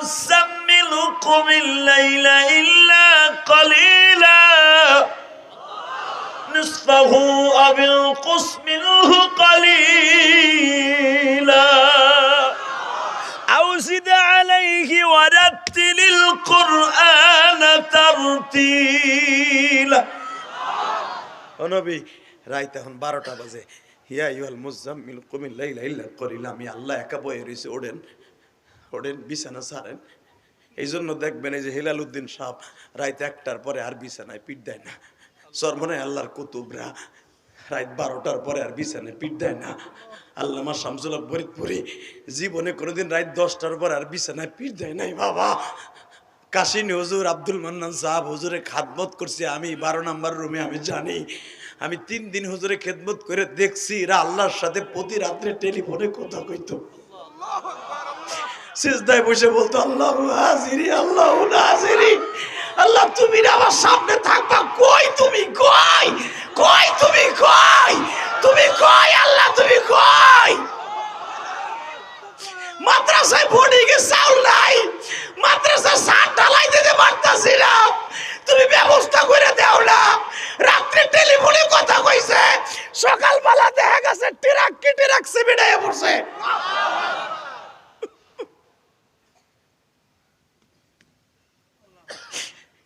المزمل قم الليل إلا قليلا نصفه أو انقص منه قليلا أو زد عليه ورتل القرآن ترتيلا ও নবী রাইত এখন বারোটা বাজে হিয়া ইউল মুজাম্মিল কুমিল লাইলা ইল্লা কলিলা আমি আল্লাহ একা বয়ে রয়েছে ওড়েন ওড়েন বিছানা সারেন এই জন্য দেখবেন এই যে হেলাল উদ্দিন সাহ রাইত একটার পরে আর বিছানায় পিট দেয় না। সর্বনে আল্লাহর কুতুবরা। রাত বারোটার পরে আর বিছানায় পিট দেয় না। আল্লামা শামসুল ফরিদপুরি, জীবনে কোনোদিন রাত দশটার পর আর বিছানায় পিট দেয় নাই, বাবা। কাশিনী হুজুর, আব্দুল মান্নান সাহাব হুজুরে খাদমত করছে আমি, বারো নাম্বার রুমে আমি জানি। আমি তিন দিন হুজুরে খেদমত করে দেখছি এরা আল্লাহর সাথে প্রতি রাত্রে টেলিফোনে কথা কইতো। সিজদায় বসে বলতো, আল্লাহ হাজিরি আল্লাহ হাজিরি আল্লাহ, তুমি না আমার সামনে থাকবা? কই তুমি? কই? কই তুমি? কই? তুমি কই, আল্লাহ, তুমি কই? মাদ্রাসায় বোর্ডিং এ চাউল নাই। মাদ্রাসা সার ঢালাই দিতে পারতাছি না। তুমি ব্যবস্থা করে দাও না। রাত্রে টেলিফোনে কথা কইছে। সকালবেলা দেখা গেছে ট্রাক কেটে রাখছে বেড়াইয়া পড়ছে।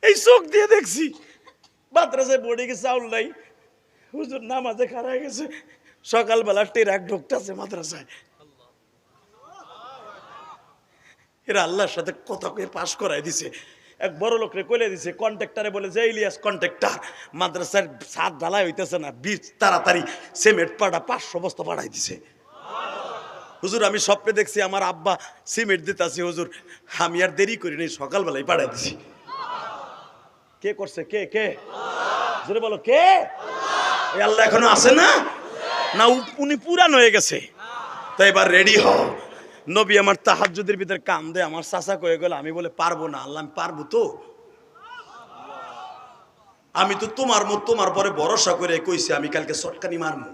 এই চোখ দিয়ে দেখছি। মাদ্রাসায় বোর্ডিং গেছে চাউল নাই। হুজুর নামাজে খারা গেছে। সকালবেলা ট্রাক ঢুকতেছে মাদ্রাসায়। এরা আল্লাহর সাথে কথা কয়ে পাশ করাই দিছে। এক বড় লোকরে কইলে দিছে, কন্ট্রাক্টরে বলে, যে ইলিয়াস কন্ট্রাক্টর, মাদ্রাসার ছাদ ঢালাই হইতেছে না, বীজ তাড়াতাড়ি সিমেন্ট পাড়া পাঁচশো বস্তা পাঠাই দিছে। হুজুর, আমি স্বপ্নে দেখছি আমার আব্বা সিমেন্ট দিতেছি, হুজুর, আমি আর দেরি করি নাই সকালবেলায় পাঠাই দিছি। কে করছে? কে? কে? জোরে বলো, কে? আল্লাহ এখনও আছে না? না উনি পুরান হয়ে গেছে। তো এবার রেডি হও। নবী আমার তাহাজুদের ভিতরে কাম দে আমার চাচা কয়ে গেল, আমি বলে, পারব না, আল্লাহ, আমি পারব তো। আমি তো তোমার মত, তোমার পরে ভরসা করে কইছি, আমি কালকে সটকানি মারমু।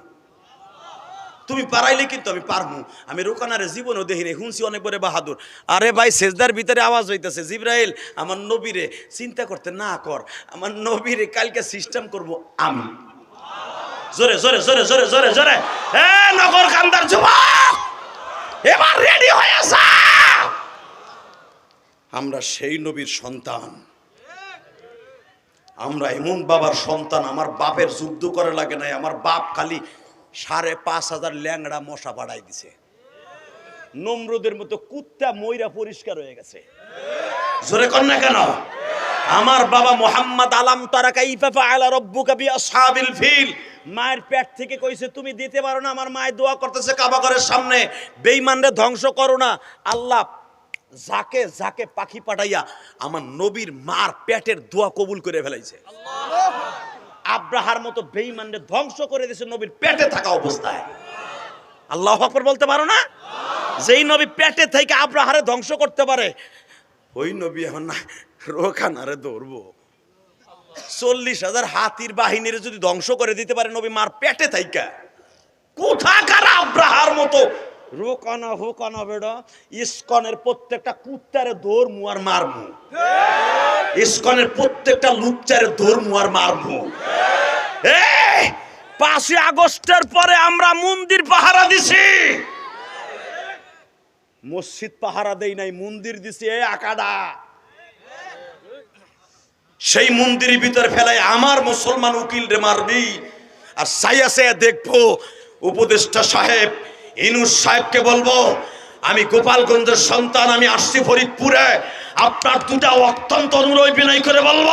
তুমি পারাইলে কিন্তু আমি পারব। আমি রোকানারে জীবনও দেখি রে শুনছি অনেক বড় বাহাদুর। আরে ভাই, সেজদার ভিতরে আওয়াজ হইতেছে। জিব্রাইল, আমার নবীরে চিন্তা করতে না কর। আমার নবীরে কালকে সিস্টেম করব আমি। জোরে জোরে জোরে জোরে জোরে জোরে। এ, নগর কান্দার যুবক! এবার রেডি হয়ে আমরা সেই নবীর সন্তান। আমরা এমন বাবার সন্তান, আমার বাপের যুদ্ধ করে লাগে নাই, আমার বাপ খালি সাড়ে পাঁচ হাজার ল্যাংড়া মশা বাড়াই দিছে। নমরুদের মতো কুত্তা ময়রা পরিষ্কার হয়ে গেছে। জোরে কর না কেন? আমার বাবা মোহাম্মদ আলাম তারা কাইফা ফাআলা রব্বুকা বি আসহাবিল ফিল। মায়ের পেট থেকে কইছে, তুমি দিতে পারো না, আমার মায়ের দোয়া করতেছে কাবা ঘরের সামনে। বেঈমানরে ধ্বংস করো না। আল্লাহ যাকে যাকে পাখি পাঠাইয়া আমার নবীর মার পেটের দোয়া কবুল করে ফেলাইছে। আব্রাহার মতো বেঈমানরে ধ্বংস করে দিয়েছে নবীর পেটে থাকা অবস্থায়। আল্লাহ আকবর বলতে পারো না? যেই নবী পেটে থেকে আব্রাহারে ধ্বংস করতে পারে, ওই নবী এখন না রোখানারে দৌড়বো চল্লিশ হাজার হাতির বাহিনীর যদি ধ্বংস করে দিতে পারে নবী মার পেটে থাইকা কোথাকার আব্রাহার মতো? রোকানা, হোকানা বেড়া, ইস্কনের প্রত্যেকটা কুত্তারে দৌড়মু আর মারমু। ইস্কনের প্রত্যেকটা লুচ্চারে দৌড়মু আর এই, পাঁচই আগস্টের পরে আমরা মন্দির পাহারা দিছি। মসজিদ পাহারা দেই নাই, মন্দির দিছি এ আকাডা সেই মন্দিরের ভিতরে ফেলাই আমার মুসলমান উকিল রে মারবি। আর সাইয়া সাইয়া দেখব, উপদেষ্টা সাহেব, ইনুস সাহেবকে বলব আমি গোপালগঞ্জের সন্তান, আমি আসছি ফরিদপুরে। আপনার দুটা অত্যন্ত অনুরোধ বিনয় করে বলব,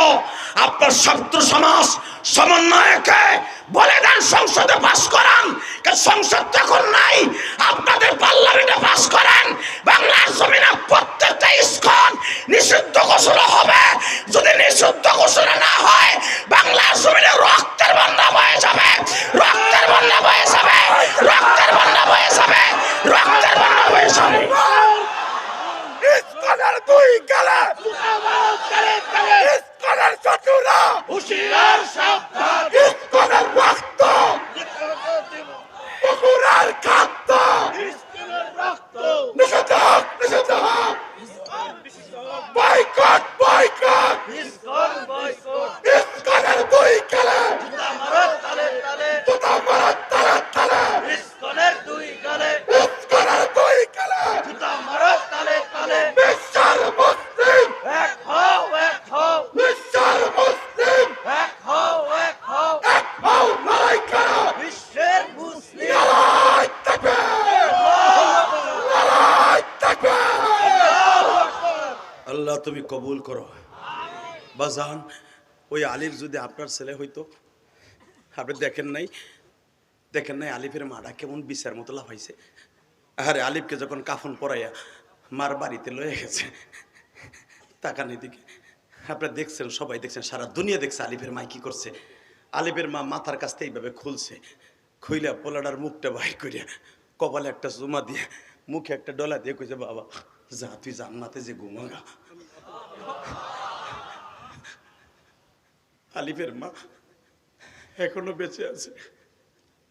আপনার ছাত্র সমাজ, সমন্বয়কে বলে দেন সংসদে পাশ করান। সংসদ তো এখন নাই। আপনাদের পার্লামেন্টে পাস করেন। বাংলার জমিনে প্রত্যেকটা ইস্কন নিষিদ্ধ ঘোষণা হবে। যদি নিষিদ্ধ ঘোষণা না হয় বাংলার জমিনে রক্তের বন্যা বয়ে যাবে। রক্তের বন্যা বয়ে যাবে। রক্তের বন্যা বয়ে যাবে। রক্তের বন্যা বয়ে যাবে। ইস্কনের দুই গেলে ইস্কনের চতুরা হুশিয়ার সাবধান। ইস্কনের রক্ত। পুকুরের খাদ্য নিষেধ হোক নিষেধ হোক বয়কট বয়কট ইসকন বয়কট ইস্কনের দুই কালে জুতা মারা তালে তালে ইসকনের দুই গালে ইস্কনের দুই কালে জুতা মারত তালে তালে বিশ্বের মুসলিম এক হও বিশ্বের মুসলিম এক হও এক হও এক হও লড়াই করো বিশ্বের মুসলিম লড়াই থাকবে লড়াই থাকবে আল্লাহ তুমি কবুল করো। বাজান ওই আলিফ যদি আপনার ছেলে হইতো, আপনি দেখেন নাই দেখেন নাই আলিফের মাটা কেমন বিচার মতো লাফাইছে আরে আলিফকে যখন কাফন পরাইয়া মার বাড়িতে লয়ে গেছে, তাকানি দিকে আপনারা দেখছেন, সবাই দেখছেন, সারা দুনিয়া দেখছে আলিফের মা কি করছে। আলিফের মা মাথার কাছতে এইভাবে খুলছে, খুইলা পোলাটার মুখটা বাইর করিয়া কপালে একটা জুমা দিয়ে, মুখে একটা ডলা দিয়ে কইছে, বাবা, যা তুই জান্নাতে যে ঘুমাগা। আলিফের মা এখনও বেঁচে আছে।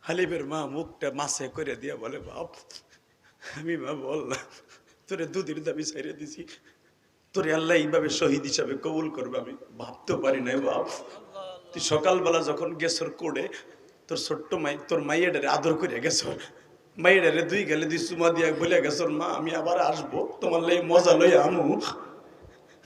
আলিফের মা মুখটা মাসে করে দিয়া বলে, বাপ, আমি মা বললাম, তোরে দুদিন দাবি ছাইরে দিছি। তোরে আল্লাহ এইভাবে শহীদ হিসাবে কবুল করবে আমি ভাবতেও পারি নাই, বাপ। তুই সকালবেলা যখন গেছর কোড়ে, তোর ছোট্ট মাই, তোর মাইয়াডারে আদর করে গেছর। মাইয়াডারে দুই গেলে দুই চুমা দিয়া বলে গেছর, মা, আমি আবার আসব, তোমার লাই মজা লই আমু।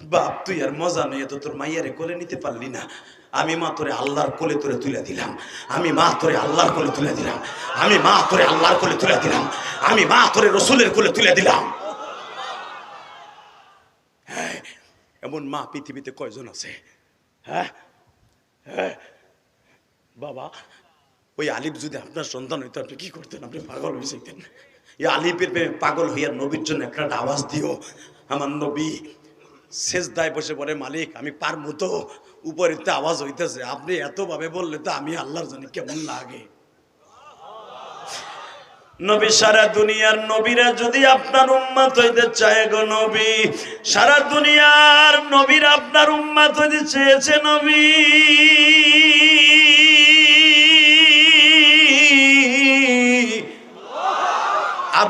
বাপ তুই আর মজা নই তো তোর মাইয়ারে কোলে নিতে পারলি না। আমি মা তোরে আল্লাহর কোলে তোরে তুলে দিলাম। আমি মা তোরে আল্লাহর কোলে তুলে দিলাম। আমি মা তোরে আল্লাহর কোলে তুলে দিলাম। আমি মা তোরে রসুলের কোলে তুলে দিলাম। হ্যাঁ, এমন মা পৃথিবীতে কয়জন আছে? হ্যাঁ হ্যাঁ। বাবা ওই আলিফ যদি আপনার সন্তান হইতো আপনি কি করতেন? আপনি পাগল হয়ে যেতেন। এই আলিফের পাগল হইয়া নবীর জন্য একটা আওয়াজ দিও। আমার নবী শেষ দায় বসে পড়ে মালিক, আমি পারব তো? উপরে তো আওয়াজ হইতেছে। আপনি এতভাবে বললে তো আমি আল্লাহর জানি কেমন লাগে? নবী, সারা দুনিয়ার নবীরা যদি আপনার উম্মাত হইতে চায় গো নবী, সারা দুনিয়ার নবীরা আপনার উম্মাত হইতে চেয়েছে নবী।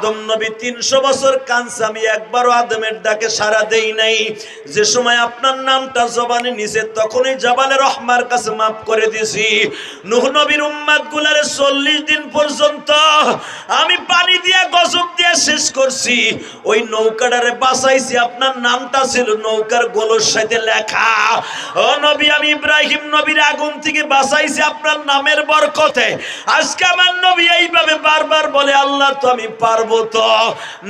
আদম নবী তিনশো বছর কানছে আমি একবারও আদমের ডাকে সারা দেই নাই। যে সময় আপনার নামটা জবানে নিছে তখনই জাবালে রহমার কাছে মাফ করে দিছি নুহ নবীর উম্মাদ গুলারে চল্লিশ দিন পর্যন্ত আমি পানি দিয়ে গজব দিয়ে শেষ করছি। ওই নৌকাটারে বাঁচাইছি, আপনার নামটা ছিল নৌকার গোলর সাথে লেখা। ও নবী, আমি ইব্রাহিম নবীর আগুন থেকে বাঁচাইছি আপনার নামের বরকতে। আজকে আমার নবী এইভাবে বারবার বলে, আল্লাহ তো আমি পারব তো।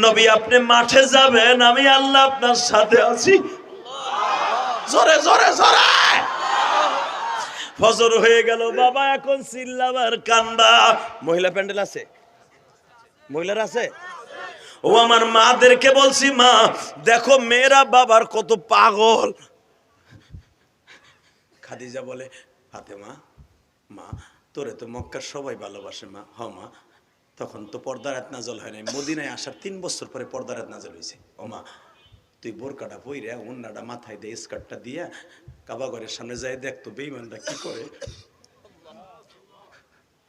নবী, আপনি মাঠে যাবেন, আমি আল্লাহ আপনার সাথে আছি। জোরে জোরে জোরে। ফজর হয়ে গেল, বাবা, এখন চিল্লাবার কান্দা। মহিলা প্যান্ডেল আছে? মহিলার আছে? ও, আমার মাদেরকে বলছি, মা, দেখো, মেয়েরা বাবার কত পাগল। খাদিজা বলে হাতে মা মা, তোরে তো মক্কার সবাই ভালোবাসে, মা। হ, মা। তখন তো পর্দারাত নাজল হয় নাই। মদিনায় আসার তিন বছর পরে পর্দারাত নাজল হয়েছে ও মা, তুই বোরকাটা পইরা অন্যটা মাথায় দিয়ে স্কার্টটা দিয়া কাবা ঘরের সামনে যাই দেখতো বেইমানটা কি করে।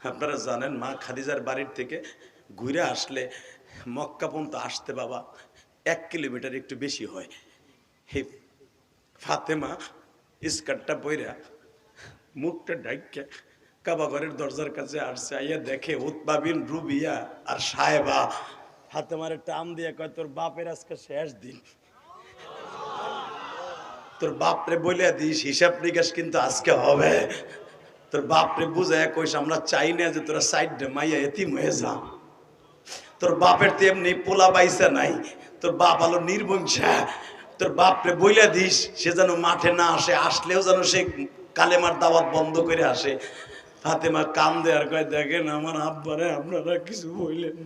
আপনারা জানেন মা খাদিজার বাড়ির থেকে ঘুরে আসলে মক্কা পর্যন্ত আসতে বাবা এক কিলোমিটার একটু বেশি হয়। হে ফাতেমা, স্কার্টটা পইরা মুখটা ডাইকা কাবা ঘরের দরজার কাছে আসছে, আইয়া দেখে উৎপাবিন রুবিয়া আর সাহেবা। হাতে মারে টান দিয়ে কয়, তোর বাপের আজকে শেষ দিন। তোর বাপরে বলে দিস, হিসাব নিকাশ কিন্তু আজকে হবে। তোর বাপরে বুঝায় কইস, আমরা চাই না যে তোরা সাইড মাইয়া এতিম হয়ে যা তোর বাপের তো এমনি পোলা পাইসা নাই। তোর বাপ আলো নির্বংশা। তোর বাপরে বইলা দিস, সে যেন মাঠে না আসে, আসলেও যেন সে কালেমার দাওয়াত বন্ধ করে আসে। ফাতেমা কাম দেয়ার কয়, দেখেন আমার আব্বারে আপনারা কিছু বললেন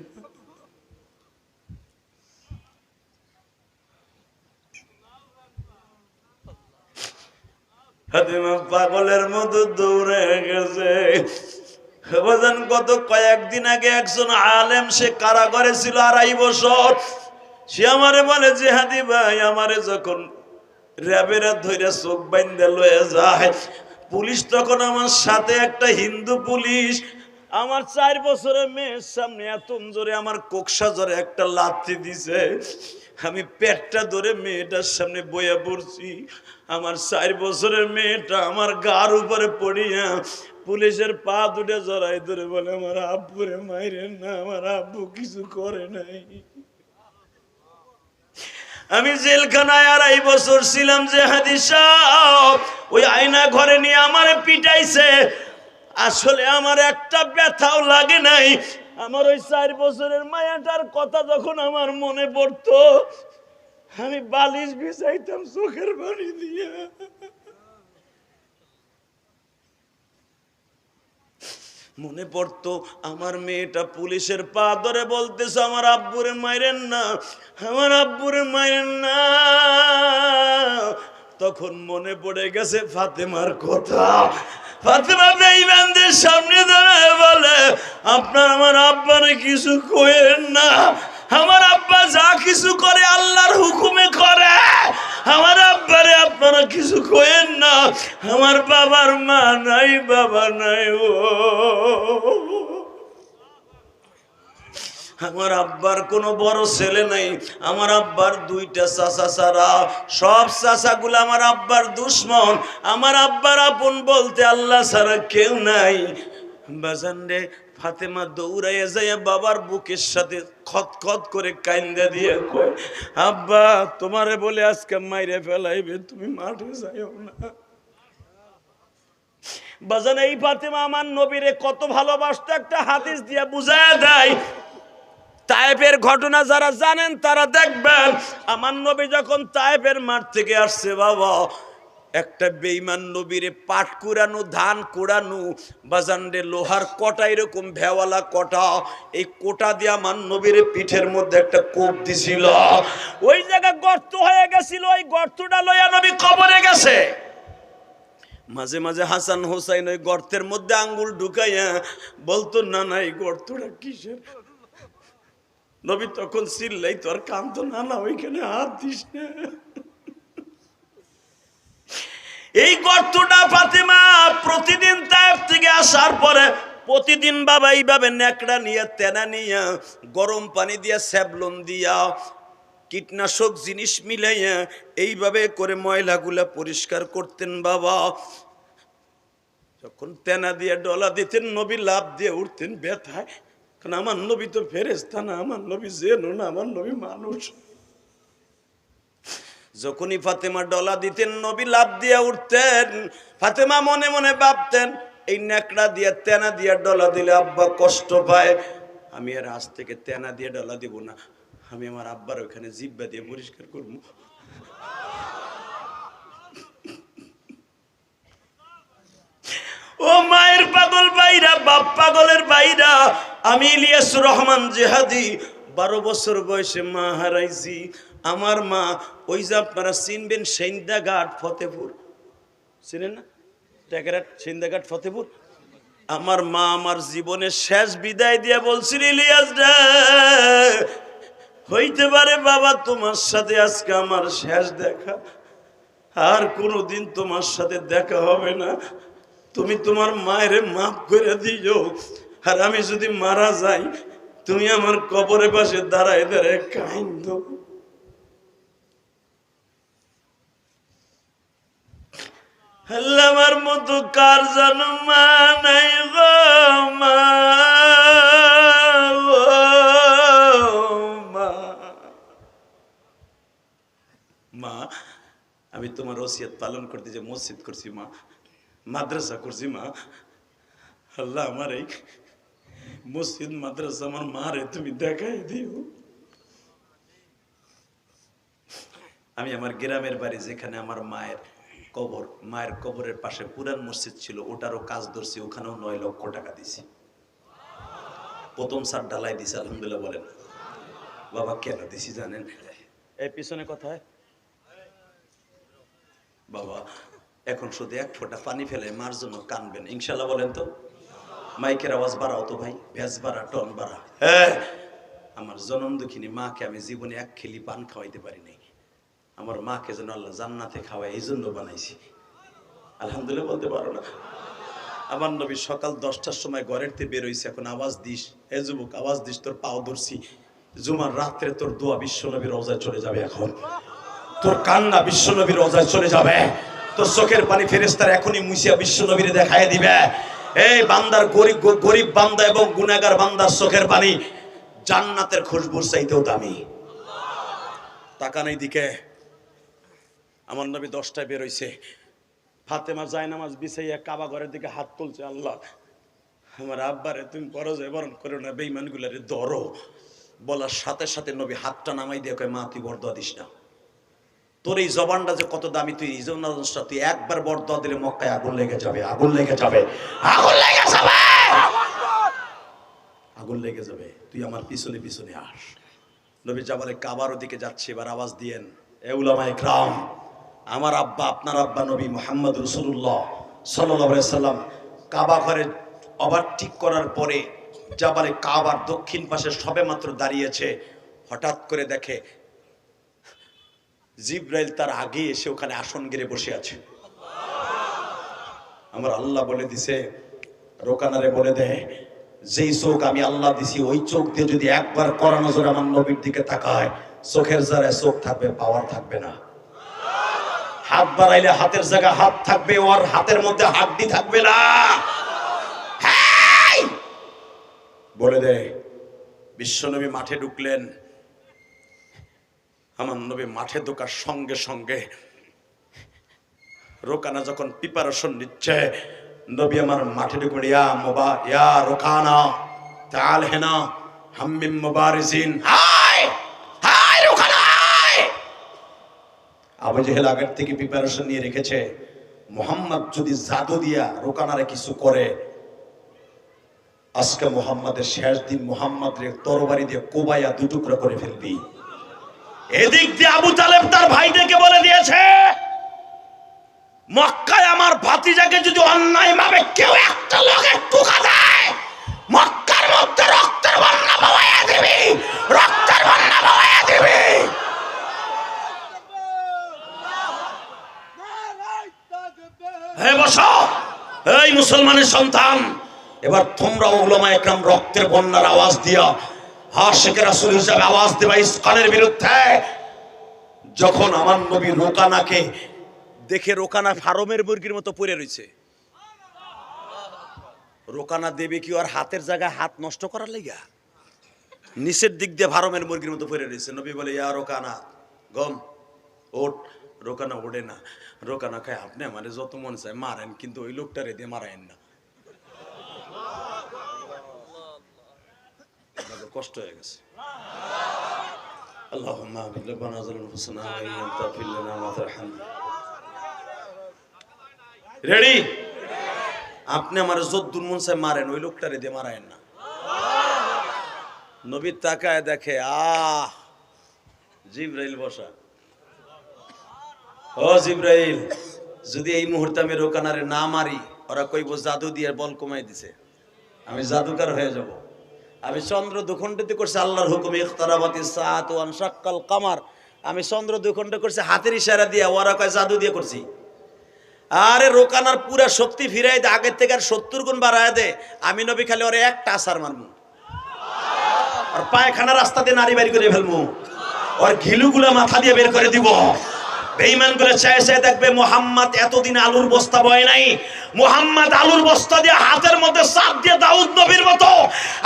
পাগলের মতো দৌড়ে গেছে। বাজান গত কয়েকদিন আগে একজন আলেম সে কারাগারে ছিল আড়াই বছর। সে আমারে বলে যে হাদি ভাই, আমারে যখন র্যাবেরা ধইরা চোখ বাইন্দা লয়ে যায় পুলিশ তখন আমার সাথে একটা হিন্দু পুলিশ। আমার চার বছরের মেয়ের সামনে এত জোরে আমার কোকসা জোরে একটা লাথি দিছে। আমি পেটটা ধরে মেয়েটার সামনে বইয়া পড়ছি। আমার চার বছরের মেয়েটা আমার গার উপরে পড়িয়া পুলিশের পা দুটে জড়াই ধরে বলে, আমার আব্বুরে মাইরেন না, আমার আব্বু কিছু করে নাই। আমি জেলখানায় আড়াই বছর ছিলাম যে হাদিস ওই আয়না ঘরে নিয়ে আমারে পিটাইছে। আসলে আমার একটা ব্যথাও লাগে নাই। আমার ওই চার বছরের মায়াটার কথা যখন আমার মনে পড়তো, আমি বালিশ বিছাইতাম চোখের বাড়ি দিয়ে। মনে পড়তো, আমার মেয়েটা পুলিশের পা ধরে বলতেছে, আমার আব্বুরে মাইরেন না, আমার আব্বুরে মাইরেন না। তখন মনে পড়ে গেছে ফাতেমার কথা। ফাতেমা বেঈমানদের সামনে দাঁড়ায় বলে, আপনার আমার আব্বারে কিছু কইেন না, আমার আব্বা যা কিছু করে আল্লাহর হুকুমে করে। আমার আব্বারে আপনারা কিছু কইেন না। আমার বাবার মা নাই, বাবা নাই, ও। আমার আব্বার কোনো বড় ছেলে নাই। আমার আব্বার দুইটা চাচা ছাড়া সব চাচাগুলো আমার আব্বার দুশ্মন। আমার আব্বার আপন বলতে আল্লাহ ছাড়া কেউ নাই। বাজান রে ফাতেমা দৌড়াইয়া যাইয়া বাবার বুকের সাথে খত খত করে কাইন্দা দিয়ে আব্বা, তোমারে বলে আজকে মাইরে ফেলাইবে, তুমি মাঠে যাইও না। বাজান, এই ফাতেমা আমার নবীরে কত ভালোবাসতো, একটা হাদিস দিয়া বুঝায় দেয়। ঘটনা যারা জানেন, তারা দেখবেন, আমার নবী যখন তায়েবের মাঠ থেকে আসছে, বাবা একটা বেইমান নবীরে পাট কুড়ানো, ধান কুড়ানো, বাজানরে লোহার কটা, এরকম ভেওয়ালা কটা, এই কোটা দিয়ে আমার নবীরে পিঠের মধ্যে একটা কোপ দিছিল। ওই জায়গা গর্ত হয়ে গেছিল, ওই গর্তটা লইয়া নবী কবরে গেছে। মাঝে মাঝে হাসান হোসাইন ওই গর্তের মধ্যে আঙ্গুল ঢুকাইয়া বলতো, না না, এই গর্তটা কিসের? নবী তখন চিল্লাই তোর কান্ত না না, ওইখানে হাত দিস না। এই গর্তটা ফাতেমা প্রতিদিন তায়েব থেকে আসার পরে প্রতিদিন বাবা এইভাবে ন্যাকড়া নিয়ে, তেনা নিয়ে, গরম পানি দিয়ে, স্যাবলন দিয়া, কীটনাশক জিনিস মিলাইয়া এইভাবে করে ময়লাগুলা পরিষ্কার করতেন বাবা। যখন তেনা দিয়ে ডলা দিতেন, নবী লাভ দিয়ে উঠতেন ব্যথায়। কারণ আমার নবী তো ফেরেস্তা না, আমার নবী জেনো না, আমার নবী মানুষ। যখনই ফাতেমা ডলা দিতেন, নবী লাভ দিয়ে উঠতেন, ফাতেমা মনে মনে ভাবতেন, এই ন্যাকড়া দিয়ে, তেনা দিয়ে ডলা দিলে আব্বা কষ্ট পায়। আমি আর আজ থেকে তেনা দিয়ে ডলা দিব না, আমি আমার আব্বার ওখানে জিব্বা দিয়ে পরিষ্কার করব। ও মায়ের পাগল বাইরা বাপ পাগলের বাইরা আমি ইলিয়াস রহমান জেহাদি, বারো বছর বয়সে মা হারাইছি। আমার মা ওই যে আপনারা চিনবেন সেন্দাঘাট ফতেপুর। চিনেন না? ট্যাকেরাট সেন্দাঘাট ফতেপুর? আমার মা আমার জীবনের শেষ বিদায় দিয়ে বলছিল, ইলিয়াস হইতে পারে বাবা তোমার সাথে আজকে আমার শেষ দেখা। আর কোনোদিন তোমার সাথে দেখা হবে না। তুমি তোমার মায়ের মাফ করে দিও। আর আমি যদি মারা যাই, তুমি আমার কবরের পাশে দাঁড়ায় দাঁড়ায় কাইন্দ আমার মতো কার জানো মা নাই গো মা? মা। আমি তোমার ওসিয়ত পালন করতে যে মসজিদ করছি, মা। মাদ্রাসা করছি, মা। আল্লাহ আমার এই মসজিদ, মাদ্রাসা আমার মা রে তুমি দেখাই দিও। আমি আমার গ্রামের বাড়ি যেখানে আমার মায়ের কবর, মায়ের কবরের পাশে পুরান মসজিদ ছিল, ওটারও কাজ ধরছি, ওখানেও নয় লক্ষ টাকা দিছি। প্রথম সার ঢালাই দিছি, আলহামদুলিল্লাহ বলেন। বাবা, কেন দিছি জানেন? এই পিছনে কথায়? বাবা, এখন শুধু এক ফোঁটা পানি ফেলে মার জন্য কানবেন। ইনশাল্লাহ বলেন তো, মাইকের আওয়াজ বাড়াও তো ভাই, ভেজ বাড়া, টন বাড়া। হ্যাঁ আমার জনম দুঃখিনী মাকে আমি জীবনে এক খেলি পান খাওয়াইতে পারি নাই। আমার মাকে যেন আল্লাহ জান্নাতে খাওয়াই এই জন্য বানাইছি। আলহামদুলিল্লাহ বলতে পারো না। আমার নবী সকাল দশটার সময় ঘরের থেকে বেরোইছে এখন আওয়াজ দিস। এ যুবক, আওয়াজ দিস, তোর পাও ধরছি। জুমার রাত্রে তোর দোয়া বিশ্বনবীর রোজায় চলে যাবে এখন। তোর কান্না বিশ্বনবীর রোজায় চলে যাবে। তোর চোখের পানি ফেরেস্তার এখনই মুছিয়া বিশ্বনবীরে দেখায় দিবে। এই বান্দার গরিব গরিব বান্দা এবং গুনাগার বান্দার চোখের পানি। জান্নাতের খুশবুর চাইতেও দামি। তাকান এই দিকে আমার নবী দশটায় বেরোইছে ফাতেমা জায়নামাজ বিছাইয়া কাবা ঘরের দিকে হাত তুলছে, আল্লাহ, আমার আব্বারে তুমি পরাজয় বরণ করো না বেইমানগুলারে ধরো। বলার সাথে সাথে নবী হাতটা নামাই দিয়ে কয়, মা, তুই বরদোয়া দিস না। তোর এই জবানটা যে কত দামি, তুই জন্য তুই একবার বরদোয়া দিলে মক্কায় আগুন লেগে যাবে, আগুন লেগে যাবে, আগুন লেগে যাবে। আগুন লেগে যাবে, তুই আমার পিছনে পিছনে আস। নবী জাবালে কাবার ওদিকে যাচ্ছে, এবার আওয়াজ দিয়েন, এ উলামা ইকরাম আমার আব্বা, আপনার আব্বা নবী মোহাম্মদ রসুল্লাহ সাল্লাহ সাল্লাম কাবা ঘরে ওভারটেক করার পরে জাবালে কাবার দক্ষিণ পাশে সবে মাত্র দাঁড়িয়েছে, হঠাৎ করে দেখে জিব্রাইল তার আগে এসে ওখানে আসন গেড়ে বসে আছে। আমার আল্লাহ বলে দিছে, রোকানারে বলে দেয় যেই চোখ আমি আল্লাহ দিছি, ওই চোখ দিয়ে যদি একবার করা নজর আমার নবীর দিকে তাকায়, চোখের জায়গায় চোখ থাকবে, পাওয়ার থাকবে না। হাত বাড়াইলে হাতের জায়গা হাত থাকবে, ওর হাতের মধ্যে হাড্ডি থাকবে না। বলে দে, বিশ্বনবী মাঠে ঢুকলেন। আমার নবী মাঠে ঢোকার সঙ্গে সঙ্গে রোকানা যখন প্রিপারেশন নিচ্ছে, নবী আমার মাঠে ঢুকুন ইয়া মোবা, ইয়া রোকানা, তাল হেনা, হাম্মিম মুবারিজিন। হাই আবু জেহেল আগের থেকে প্রিপারেশন নিয়ে রেখেছে। মোহাম্মদ যদি জাদু দিয়া রোকানারে কিছু করে, আজকে মোহাম্মদের শেষ দিন মোহাম্মদের তরবারি দিয়ে কোবাইয়া দুটুকরা করে ফেলবি। এদিক দিয়ে আবু তালেব তার ভাইদেরকে বলে দিয়েছে, মক্কায় আমার ভাতিজাকে যদি অন্যায় ভাবে কেউ একটা লোকের টুকা দেয়, মক্কার মধ্যে রক্তের বন্যা বাবাইয়া দিবি রক্তের বন্যা বাবাইয়া দিবি হে বসো। এই মুসলমানের সন্তান, এবার তোমরা ওলামা একরাম রক্তের বন্যার আওয়াজ দিয়া, আশেখ রাসূল হিসাবে আওয়াজ দেবা ইসকানের বিরুদ্ধে। যখন আমার নবী রোকানাকে দেখে রোকানা ফারমের মুরগির মতো পড়ে রয়েছে। রোকানা দেবে কি আর হাতের জায়গায় হাত নষ্ট করার লেগা? নিচের দিক দিয়ে ফার্মের মুরগির মতো পড়ে রয়েছে। নবী বলে, ইয়া রোকানা, গম, ওট রোকানা ওঠে না রোকানা খায় আপনি আমারে যত মনে চায় মারেন কিন্তু ওই লোকটারে দিয়ে মারায়েন না আমাকে কষ্ট হয়ে গেছে اللهم اغفر لنا ذنوبنا وان لم تغفر لنا وترحمنا রেডি আপনি আমার যদ্দুর মন চায় মারেন ওই লোকটারে দিয়ে মারায়েন না নবীর তাকায় দেখে আহ জিব্রাইল বসা ও জিব্রাইল, যদি এই মুহূর্তে আমি রোকানারে না মারি, ওরা কইব জাদু দিয়ে বল কমাই দিছে। আমি জাদুকার হয়ে যাব। আমি চন্দ্র দুখণ্ডিত করছি আল্লাহর হুকুমে, ইখতারাবাতি সাত ওয়ান শাক্কাল কামার। আমি চন্দ্র দুখণ্ড করছি হাতের ইশারা দিয়ে, ওরা কয় জাদু দিয়ে করছি। আরে রোকানার পুরা শক্তি ফিরাই দে, আগের থেকে আর সত্তর গুণ বাড়ায় দে। আমি নবী খালি ওরে একটা আসার মারমু। আর পায়খানা রাস্তা দিয়ে নারী বাড়ি করে ফেলব ওর ঘিলুগুলো মাথা দিয়ে বের করে দিব। বেইমান করে চায় চায় দেখবে মোহাম্মদ এতদিন আলুর বস্তা বয় নাই। মোহাম্মদ আলুর বস্তা দিয়ে হাতের মধ্যে চাপ দিয়ে দাউদ নবীর মতো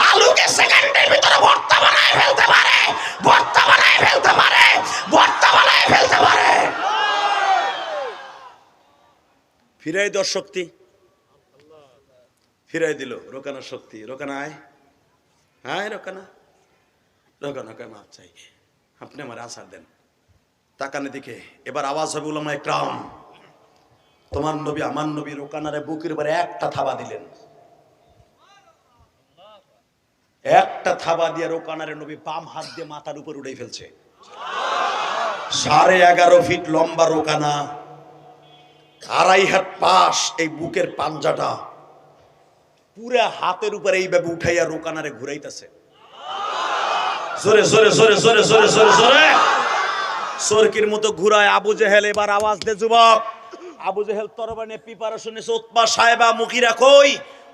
আলুকে সেকেন্ডের ভিতরে ভর্তা বানায় ফেলতে পারে। ভর্তা বানায় ফেলতে পারে। ভর্তা বানায় ফেলতে পারে। ফিরাই দেওয়ার শক্তি। ফিরাই দিল, রোকানার শক্তি। রোকানা আয়। হ্যাঁ রোকানা। রোকানা কয় চাই। আপনি আমার আসার দেন। তাকানে দিকে এবার আওয়াজ হবে উলামা একরাম তোমার নবী, আমার নবী রোকানারে বুকের উপরে একটা থাবা দিলেন। একটা থাবা দিয়ে রোকানারে নবী বাম হাত দিয়ে মাথার উপর উড়ে ফেলছে। সাড়ে এগারো ফিট লম্বা রোকানা, আড়াই হাত পাশ এই বুকের পাঞ্জাটা, পুরা হাতের উপরে এইভাবে উঠাইয়া রোকানারে ঘুরাইতেছে। জোরে জোরে জোরে জোরে জোরে জোরে জোরে। সরকির মতো ঘুরায় আবু জেহেল, এবার আওয়াজ দে যুবক। আবু জেহেল তরবানে প্রিপারেশন এসে উৎপা সাহেবা মুখিরা কই?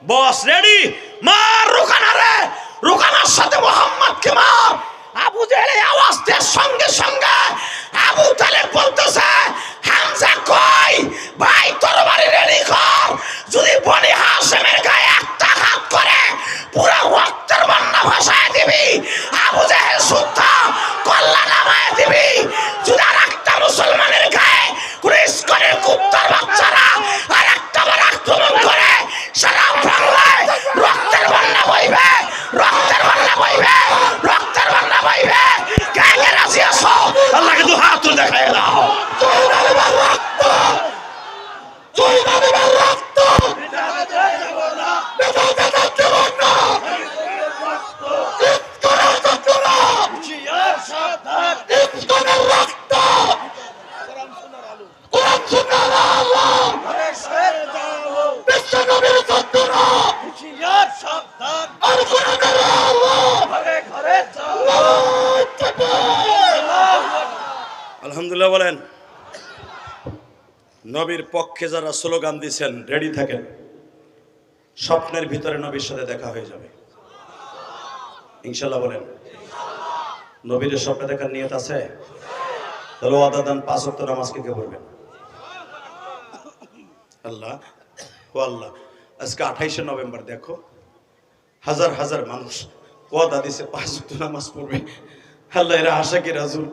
Boss, ready? মার রুকানা রে! রুকানার সাথে মোহাম্মদ কে মার? আবু জেহেল আওয়াজ দে সঙ্গে সঙ্গে আবু তালেব বলতেছে, হামজা কই? ভাই, তরবারি রেডি কর। যদি বনি হাসেমের গায়ে একটা হাত করে, পুরো রক্তের বন্যা ভাসায় দিবি, আবু জেহেল সুদ্ধা কল্লা নামায় দিবি যদি আর একটা মুসলমানের গায়ে কোন ইস্কনের কুত্তার বাচ্চারা আর একটা বার আক্রমণ করে সারা বাংলায় রক্তের বন্যা বইবে রক্তের বন্যা বইবে রক্তের বন্যা বইবে কে কে রাজি আছো আল্লাহকে দু হাত তুলে দেখায় দাও জিয়ার সাবধান ঘরে সরে যাও জিয়ার সাবধান ঘরে ঘরে যাও আলহামদুলিল্লাহ বলেন নবীর পক্ষে যারা স্লোগান দিচ্ছেন রেডি থাকেন, স্বপ্নের ভিতরে নবীর সাথে দেখা হয়ে যাবে। ইনশাল্লাহ বলেন। নবীর স্বপ্নে দেখার নিয়ত আছে? তাহলে ওয়াদা দান, পাঁচ অক্ট নামাজ কে পড়বেন? আল্লাহ, ও আল্লাহ, আজকে আঠাইশে নভেম্বর, দেখো, হাজার হাজার মানুষ ওয়াদা দিছে, পাঁচ অক্ট নামাজ পড়বে। আল্লাহ, এরা আশা কি রাজুল?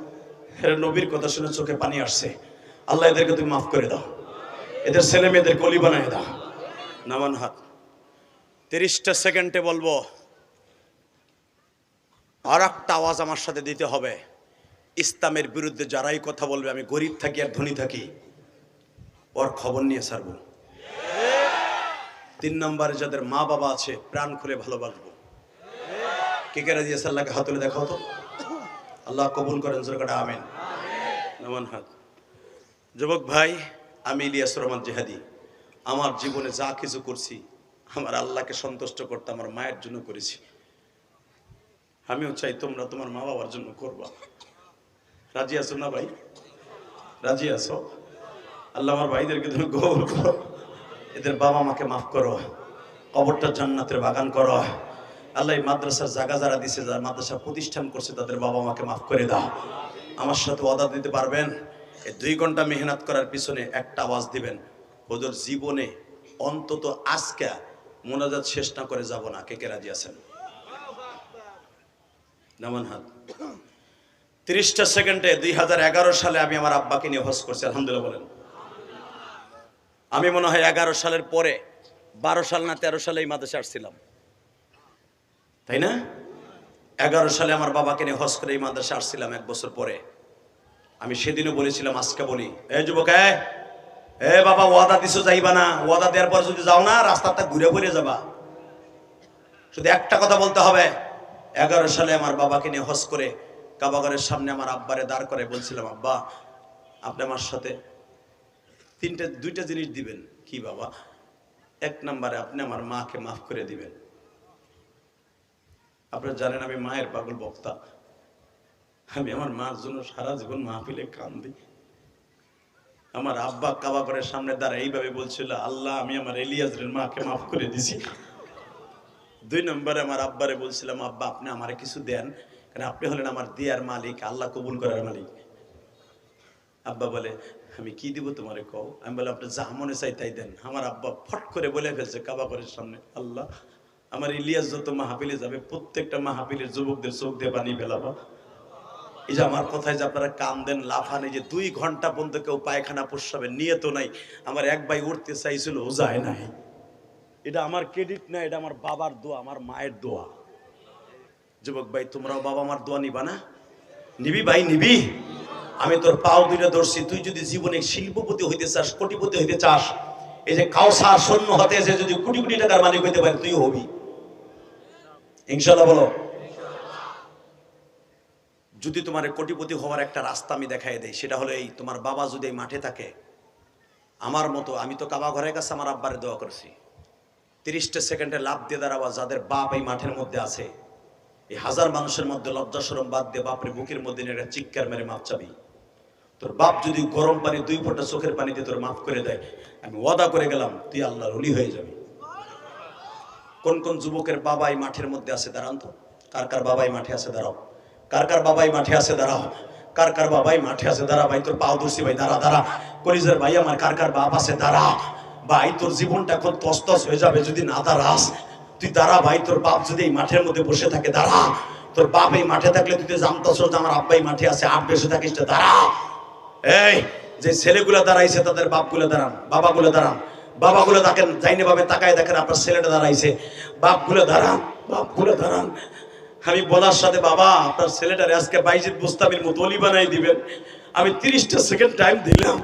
এরা নবীর কথা শুনে চোখে পানি আসছে। আল্লাহ, এদেরকে তুমি মাফ করে দাও। এদের ছেলে মেয়েদের কলি বানায় দাও। নামান হাত। তিরিশটা সেকেন্ডে বলব, আর একটা আওয়াজ আমার সাথে দিতে হবে। ইসলামের বিরুদ্ধে যারাই কথা বলবে, আমি গরিব থাকি আর ধনী থাকি, ওর খবর নিয়ে ছাড়বো। তিন নম্বরে যাদের মা বাবা আছে, প্রাণ খুলে ভালোবাসবো। কে কে রাজি আছে হাত তুলে দেখাও তো? আল্লাহ কবুল করেন জোরকাটা আমেন। নমন হাত। যুবক ভাই আমি ইলিয়াস রহমান জেহাদি। আমার জীবনে যা কিছু করছি, আমার আল্লাহকে সন্তুষ্ট করতে আমার মায়ের জন্য করেছি। আমিও চাই তোমরা তোমার মা বাবার জন্য করবা। রাজি আছো না ভাই? রাজি আছো? আল্লাহ আমার ভাইদেরকে তুমি গৌর করো। এদের বাবা মাকে মাফ করো। কবরটা জান্নাতের বাগান করো। আল্লাহ মাদ্রাসার জায়গা যারা দিছে, যারা মাদ্রাসা প্রতিষ্ঠান করছে, তাদের বাবা মাকে মাফ করে দাও। আমার সাথে অর্ডার দিতে পারবেন? এই দুই ঘণ্টা মেহনত করার পিছনে একটা আওয়াজ দিবেন ওদের জীবনে অন্তত আজকে মোনাজাত শেষ না করে যাব না। কে কে রাজি আছেন? হাত। তিরিশটা সেকেন্ডে দুই হাজার এগারো সালে আমি আমার আব্বাকে নিয়ে হজ করছি, আলহামদুলিল্লাহ বলেন। আমি মনে হয় এগারো সালের পরে, বারো সাল না তেরো সালে এই মাদ্রাসা আসছিলাম। তাই না? এগারো সালে আমার বাবাকে নিয়ে হজ করে এই মাদ্রাসা আসছিলাম এক বছর পরে। আমি সেদিনও বলেছিলাম আজকে বলি। এ যুবক এ, বাবা ওয়াদা দিছো যাইবা না। ওয়াদা দেওয়ার পর যদি যাও না রাস্তাটা ঘুরে ঘুরে যাবা। শুধু একটা কথা বলতে হবে। এগারো সালে আমার বাবাকে নিয়ে হজ করে কাবাগরের সামনে আমার আব্বারে দাঁড় করে বলছিলাম আব্বা আপনি আমার সাথে তিনটে দুইটা জিনিস দিবেন। কি বাবা? এক নম্বরে আপনি আমার মাকে মাফ করে দিবেন। আপনারা জানেন আমি মায়ের পাগল বক্তা। আমি আমার মার জন্য সারা জীবন মাহফিলে কান্দি আমার আব্বা কাবাগরের সামনে দাঁড়া এইভাবে বলছিল, আল্লাহ, আমি আমার এলিয়াজের মাকে মাফ করে দিছি। দুই নম্বরে আমার আব্বারে বলছিলাম, আব্বা, আপনি আমারে কিছু দেন, কারণ আপনি হলেন আমার দিয়ার মালিক, আল্লাহ কবুল করার মালিক। আব্বা বলে, আমি কি দিব তোমারে কও? আমি বলে আপনি যা মনে চাই তাই দেন। আমার আব্বা ফট করে বলে ফেলছে কাবাগরের সামনে, আল্লাহ, আমার ইলিয়াস যত মাহাবিলে যাবে, প্রত্যেকটা মাহাপিলের যুবকদের চোখ দিয়ে বানিয়ে ফেলাবা। এই যে আমার কথায় যে আপনারা কান দেন, লাফান যে দুই ঘণ্টা পর্যন্ত কেউ পায়খানা পোষাবে নিয়ে তো নাই। আমার এক ভাই উঠতে চাইছিল যায় নাই। এটা আমার ক্রেডিট না, এটা আমার বাবার দোয়া, আমার মায়ের দোয়া। যুবক ভাই, তোমরাও বাবা আমার দোয়া নিবা না? নিবি ভাই, নিবি। আমি তোর পাও দুইটা ধরছি, তুই যদি জীবনে শিল্পপতি হইতে চাস, কোটিপতি হইতে চাস, এই যে কাউসার সৈন্য হতে যদি কোটি কোটি টাকার মালিক হইতে পারে তুই হবি। ইনশাল্লাহ বলো। যদি তোমার কোটিপতি হওয়ার একটা রাস্তা আমি দেখাই দেই, সেটা হলো এই, তোমার বাবা যদি এই মাঠে থাকে, আমার মতো, আমি তো কাবা ঘরের কাছে আমার আব্বারে দোয়া করছি, তিরিশটা সেকেন্ডে লাভ দিয়ে দাঁড়াবা, যাদের বাপ এই মাঠের মধ্যে আছে, এই হাজার মানুষের মধ্যে লজ্জাসরম বাদ দিয়ে বাপরে বুকের মধ্যে একটা চিৎকার মেরে মাপ চাবি। তোর বাপ যদি গরম পানি, দুই ফোঁটা চোখের পানিতে তোর মাফ করে দেয়, আমি ওয়াদা করে গেলাম, তুই আল্লাহর অলি হয়ে যাবি। কোন কোন যুবকের বাবা এই মাঠের মধ্যে আছে, দাঁড়ান তো। কার কার বাবা এই মাঠে আছে, দাঁড়াও। কার কার বাবাই মাঠে আছে, দাঁড়াও। কার কার বাবাই মাঠে আছে, দাঁড়া, ভাই, তোর পাও দোষী ভাই, দাঁড়া দাঁড়া। কলিজের ভাই, আমার কার কার বাপ আছে, দাঁড়া। ভাই, তোর জীবনটা এখন তস্তস হয়ে যাবে যদি না দাঁড়াস। তুই দাঁড়া, ভাই, তোর বাপ যদি এই মাঠের মধ্যে বসে থাকে, দাঁড়া। তোর বাপ এই মাঠে থাকলে তুই তো জানতাস আমার আব্বাই মাঠে আছে আট বেসে থাকিস না, দাঁড়া। এই, যে ছেলেগুলো দাঁড়াইছে, তাদের বাপগুলো দাঁড়ান, বাবাগুলো দাঁড়ান। বাবাগুলো দেখেন, যাইনে ভাবে তাকায় দেখেন, আপনার ছেলেটা দাঁড়াইছে। বাপগুলো দাঁড়ান বাপগুলো দাঁড়ান। আমি বলার সাথে, বাবা, আপনার ছেলেটার আজকে বাইজিৎ মুস্তাবির মতো অলি বানাই দিবেন। আমি তিরিশটা সেকেন্ড টাইম দিলাম।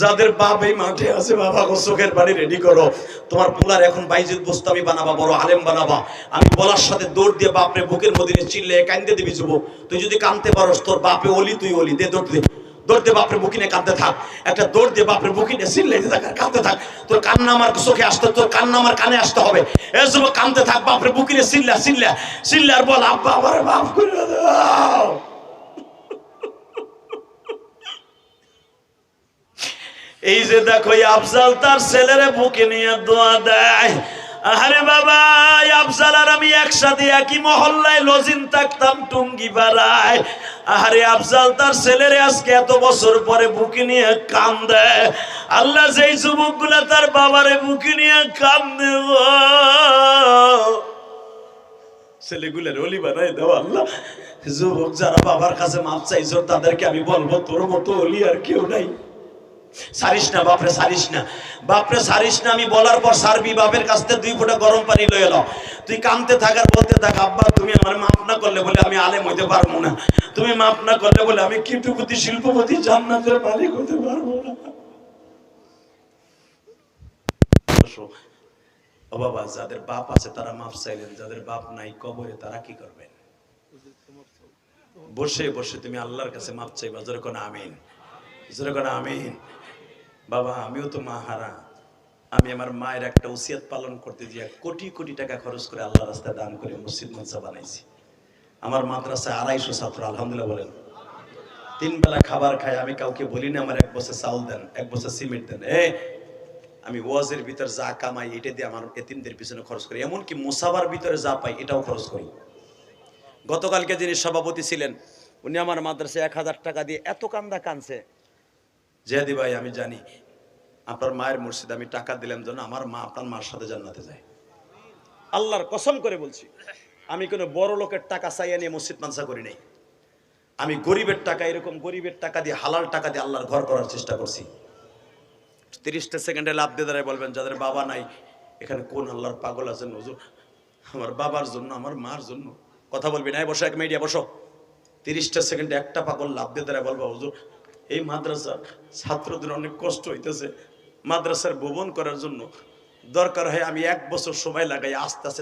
যাদের বাপ এই মাঠে আছে, বাবা গোসকের বাড়ি রেডি করো। তোমার পোলার এখন বাইজিৎ বোস্তামি বানাবা, বড় আলেম বানাবা। আমি বলার সাথে দৌড় দিয়ে বাপরে বুকের নিয়ে চিল্লে কান্দে দিবি, যুবক। তুই যদি কানতে পারস, তোর বাপে অলি, তুই অলি। দে দৌড় দে। দৌড় দে বাপরে বুকিনে কাঁদতে থাক। একটা দৌড় দিয়ে বাপরে বুকিনে চিল্লাইতে থাক আর কাঁদতে থাক। তোর কান্না আমার চোখে আসতে, তোর কান্না আমার কানে আসতে হবে। এ যুবক, কাঁদতে থাক, বাপরে বুকিনে চিল্লা চিল্লা আর বল, আব্বা, আমার বাপ করে দাও। এই যে দেখো আফজাল তার ছেলেরে বুকে নিয়ে দোয়া দেয়। আরে বাবা আফজাল আর আমি একসাথে একই মহল্লায় লজিন থাকতাম, টুঙ্গি পাড়ায়। আরে আফজাল, তার ছেলেরে আজকে এত বছর পরে বুকে নিয়ে কান দেয় আল্লাহ যেই যুবকগুলা তার বাবারে বুকে নিয়ে কান দেব ছেলেগুলের অলি বানাই দাও আল্লাহ। যুবক যারা বাবার কাছে মাপ চাইছো, তাদেরকে আমি বলব, তোর মতো অলি আর কেউ নাই। সারিস না, বাপরে সারিস না। বাপরে সারিস না, আমি বলার পর সারবি বাপের কাছ থেকে দুই ফোঁটা গরম পানি লয়ে এলো। তুই কামতে থাকার বলতে থাক, আব্বা, তুমি আমার মাফ না করলে বলে আমি আলেম হইতে পারব না। তুমি মাফ না করলে বলে আমি কীটপতি, শিল্পপতি, জান্নাতের মালিক হতে পারব না। ও বাবা, যাদের বাপ আছে তারা মাফ চাইলেন যাদের বাপ নাই কবরে তারা কি করবেন? বসে বসে তুমি আল্লাহর কাছে মাপ চাইবা যেরকম আমিন। যেরকম আমিন। বাবা, আমিও তো মা হারা। আমি আমার মায়ের একটা উসিয়াত পালন করতে গিয়ে কোটি কোটি টাকা খরচ করে আল্লাহ রাস্তায় দান করে মসজিদ মনসা বানাইছি। আমার মাদ্রাসায় আড়াইশো ছাত্র, আলহামদুলিল্লাহ বলেন। তিন বেলা খাবার খাই, আমি কাউকে বলি না, আমার এক বছর চাউল দেন, এক বছর সিমেন্ট দেন। এ, আমি ওয়াজের ভিতর যা কামাই, এটা দিয়ে আমার এতিমদের পিছনে খরচ করি। এমনকি মুসাবার ভিতরে যা পাই, এটাও খরচ করি। গতকালকে যিনি সভাপতি ছিলেন, উনি আমার মাদ্রাসায় এক হাজার টাকা দিয়ে এত কান্দা কানছে। জেহাদি ভাই, আমি জানি আপনার মায়ের মুর্শিদ আমি টাকা দিলাম যেন আমার মা আপনার মার সাথে জান্নাতে যায়। আল্লাহর কসম করে বলছি, আমি কোনো বড় লোকের টাকা চাইয়া নিয়ে মসজিদ মানসা করি নাই। আমি গরিবের টাকা, এরকম গরিবের টাকা দিয়ে, হালাল টাকা দিয়ে আল্লাহর ঘর করার চেষ্টা করছি। তিরিশটা সেকেন্ডে লাভ দিয়ে দাঁড়ায় বলবেন, যাদের বাবা নাই, এখানে কোন আল্লাহর পাগল আছেন নজর? আমার বাবার জন্য, আমার মার জন্য। কথা বলবি নাই বসো, এক মিডিয়া বসো। তিরিশটা সেকেন্ডে একটা পাগল লাভ দিয়ে দাঁড়ায় বলব, হুজুর এই মাদ্রাসার ছাত্রদের অনেক কষ্ট হইতেছে। মাদ্রাসার ভবন করার জন্য দরকার হয় আমি এক বছর সময় লাগাই আস্তে আস্তে